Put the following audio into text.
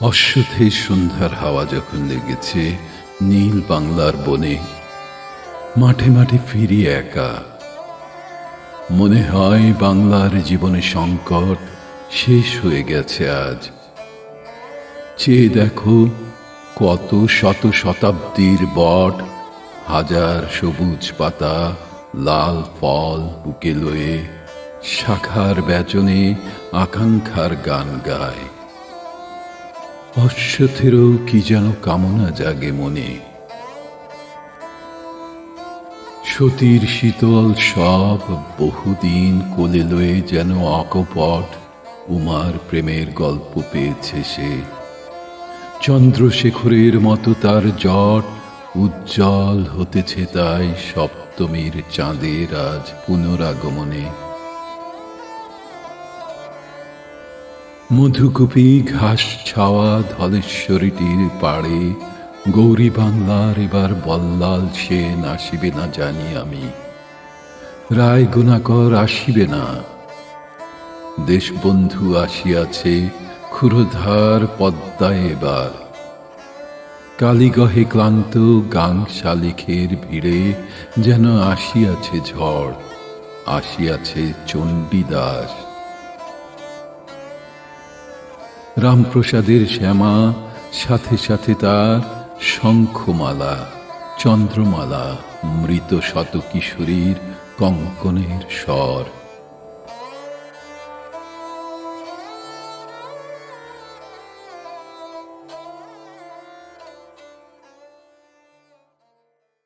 অশ্বথে সন্ধ্যার হাওয়া যখন লেগেছে নীল বাংলার বনে, মাঠে মাঠে ফিরি একা। মনে হয় বাংলার জীবনে সংকট শেষ হয়ে গেছে আজ। চেয়ে দেখো কত শত শতাব্দীর বট, হাজার সবুজ পাতা, লাল ফল বুকে লয়ে, শাখার ব্যজনে আকাঙ্ক্ষার গান গায়। অশ্বথেরও কি যেন কামনা জাগে মনে। সতীর শীতল সব বহুদিন কোলে লয়ে যেন অকপট উমার প্রেমের গল্প পেয়েছে সে। চন্দ্রশেখরের মতো তার জট উজ্জ্বল হতেছে তাই সপ্তমীর চাঁদের আজ পুনরাগমনে। মধুকুপি ঘাস ছাওয়া ধলেশ্বরীটির পাড়ে গৌরী বাংলার এবার বল্লাল সেন আসিবে না জানি আমি। রায় গুণাকর আসিবে না। দেশবন্ধু আসিয়াছে ক্ষুরধার পদ্মায় এবার। কালীগহে ক্লান্ত গাং শালিখের ভিড়ে যেন আসিয়াছে ঝড়, আসিয়াছে চণ্ডীদাস। রামপ্রসাদের শ্যামা সাথে সাথে তার শঙ্খমালা চন্দ্রমালা মৃত শত কিশোরীর কঙ্কনের স্বর।